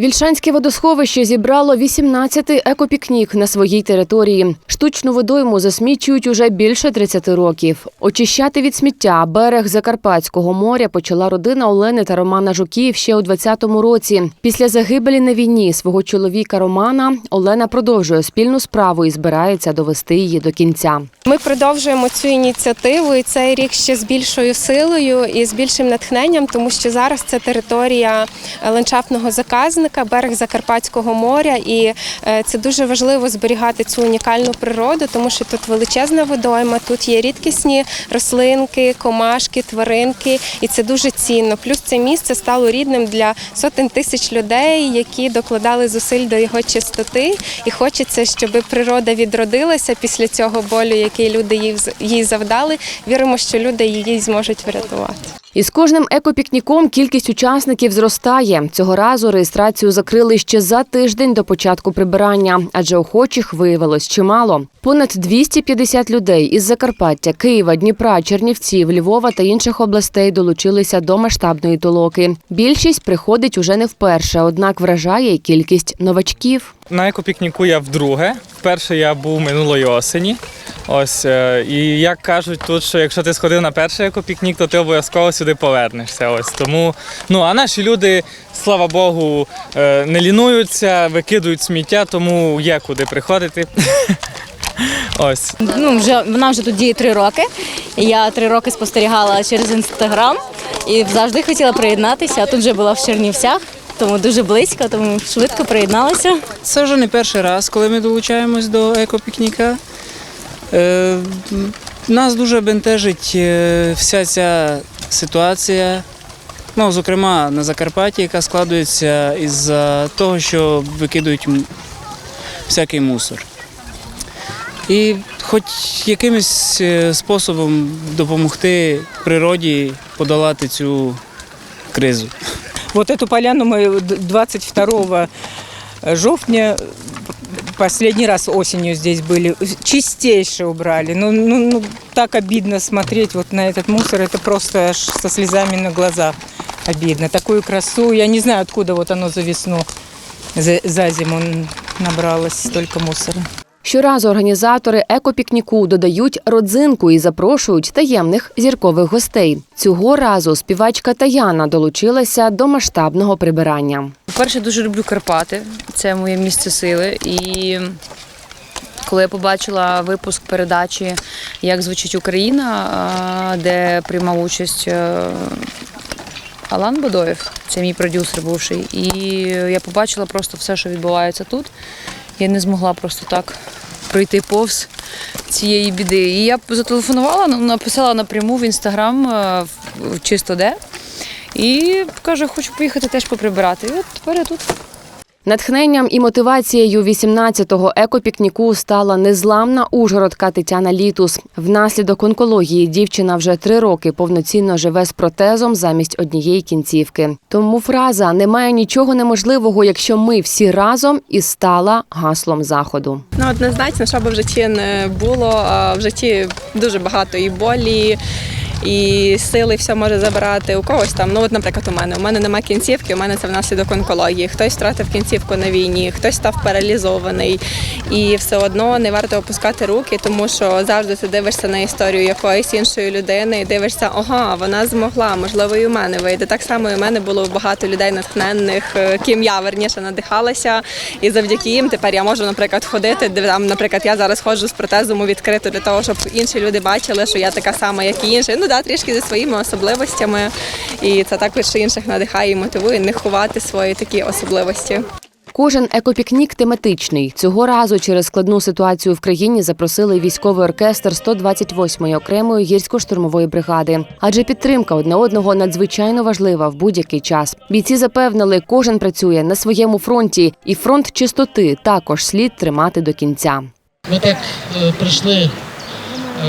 Вільшанське водосховище зібрало 18-й екопікнік на своїй території. Штучну водойму засмічують уже більше 30 років. Очищати від сміття берег Закарпатського моря почала родина Олени та Романа Жуків ще у 20-му році. Після загибелі на війні свого чоловіка Романа Олена продовжує спільну справу і збирається довести її до кінця. Ми продовжуємо цю ініціативу і цей рік ще з більшою силою і з більшим натхненням, тому що зараз це територія е, ландшафтного заказника, берег Закарпатського моря, і е, це дуже важливо зберігати цю унікальну природу, тому що тут величезна водойма, тут є рідкісні рослинки, комашки, тваринки, і це дуже цінно. Плюс це місце стало рідним для сотень тисяч людей, які докладали зусиль до його чистоти. І хочеться, щоб природа відродилася після цього болю, який люди їй завдали. Віримо, що люди її зможуть врятувати. І з кожним екопікніком кількість учасників зростає. Цього разу реєстрацію закрили ще за тиждень до початку прибирання, адже охочих виявилось чимало. Понад 250 людей із Закарпаття, Києва, Дніпра, Чернівців, Львова та інших областей долучилися до масштабної толоки. Більшість приходить уже не вперше, однак вражає кількість новачків. На екопікніку я вдруге. Вперше я був минулої осені. Ось е, і як кажуть тут, що якщо ти сходив на перший екопікнік, то ти обов'язково сюди повернешся. Ось тому. Ну а наші люди, слава Богу, е, не лінуються, викидують сміття, тому є куди приходити. Ось. Ну, вже вона вже тут діє три роки. Я три роки спостерігала через інстаграм і завжди хотіла приєднатися. А тут вже була в Чернівцях, тому дуже близько, тому швидко приєдналася. Це вже не перший раз, коли ми долучаємось до екопікніка. Е, нас дуже бентежить е, вся ця ситуація, ну, зокрема на Закарпатті, яка складується із того, що викидують всякий мусор. І хоч якимось е, способом допомогти природі подолати цю кризу. Вот эту поляну мы д- 22 жовтня последний раз осенью здесь были. Чистейше убрали. Ну, ну, ну, так обидно смотреть вот на этот мусор. Это просто аж со слезами на глазах обидно. Такую красу. Я не знаю, откуда вот оно за весну, за, за зиму набралось столько мусора. Щоразу організатори екопікніку додають родзинку і запрошують таємних зіркових гостей. Цього разу співачка Таяна долучилася до масштабного прибирання. По-перше, дуже люблю Карпати. Це моє місце сили. І коли я побачила випуск передачі Як звучить Україна, де приймав участь е, Алан Бодоєв, це мій продюсер бувший. І я побачила просто все, що відбувається тут. Я не змогла просто так пройти повз цієї біди. І я зателефонувала, ну, написала напряму в інстаграм е, чисто де. І каже, хочу поїхати теж поприбирати. І от тепер я тут. Натхненням і мотивацією 18-го екопікніку стала незламна ужгородка Тетяна Літус. Внаслідок онкології дівчина вже три роки повноцінно живе з протезом замість однієї кінцівки. Тому фраза немає нічого неможливого, якщо ми всі разом і стала гаслом заходу. Ну, однозначно, що би в житті не було, в житті дуже багато і болі, і сили все може забирати. У когось там, ну от, наприклад, у мене. У мене немає кінцівки, у мене це внаслідок онкології. Хтось втратив кінцівку на війні, хтось став паралізований. І все одно не варто опускати руки, тому що завжди ти дивишся на історію якоїсь іншої людини і дивишся, ага, вона змогла, можливо, і у мене вийде. Так само і у мене було багато людей натхненних, е, ким я верніше надихалася. І завдяки їм тепер я можу, наприклад, ходити. Там, наприклад, я зараз ходжу з протезом у відкрито для того, щоб інші люди бачили, що я така сама, як і інші. Ну да, трішки зі своїми особливостями. І це також інших надихає і мотивує не ховати свої такі особливості. Кожен екопікнік тематичний. Цього разу через складну ситуацію в країні запросили військовий оркестр 128-ї окремої гірсько-штурмової бригади. Адже підтримка одне одного надзвичайно важлива в будь-який час. Бійці запевнили, кожен працює на своєму фронті, і фронт чистоти також слід тримати до кінця. Ми так е, прийшли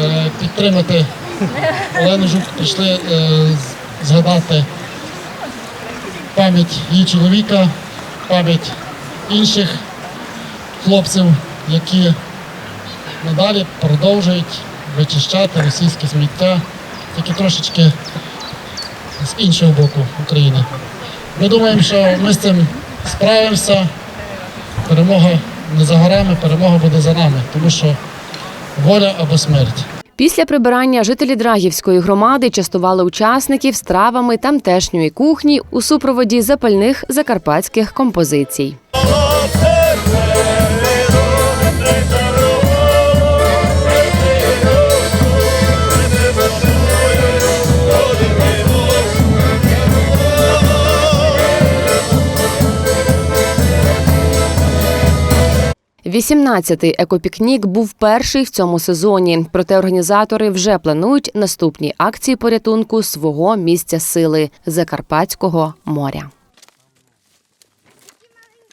е, підтримати Олену Жук, прийшли е, згадати пам'ять її чоловіка, пам'ять інших хлопців, які надалі продовжують вичищати російське сміття, тільки трошечки з іншого боку України. Ми думаємо, що ми з цим справимося. Перемога не за горами, перемога буде за нами, тому що воля або смерть. Після прибирання жителі Драгівської громади частували учасників стравами тамтешньої кухні у супроводі запальних закарпатських композицій. Вісімнадцятий екопікнік був перший в цьому сезоні. Проте організатори вже планують наступні акції порятунку свого місця сили Закарпатського моря.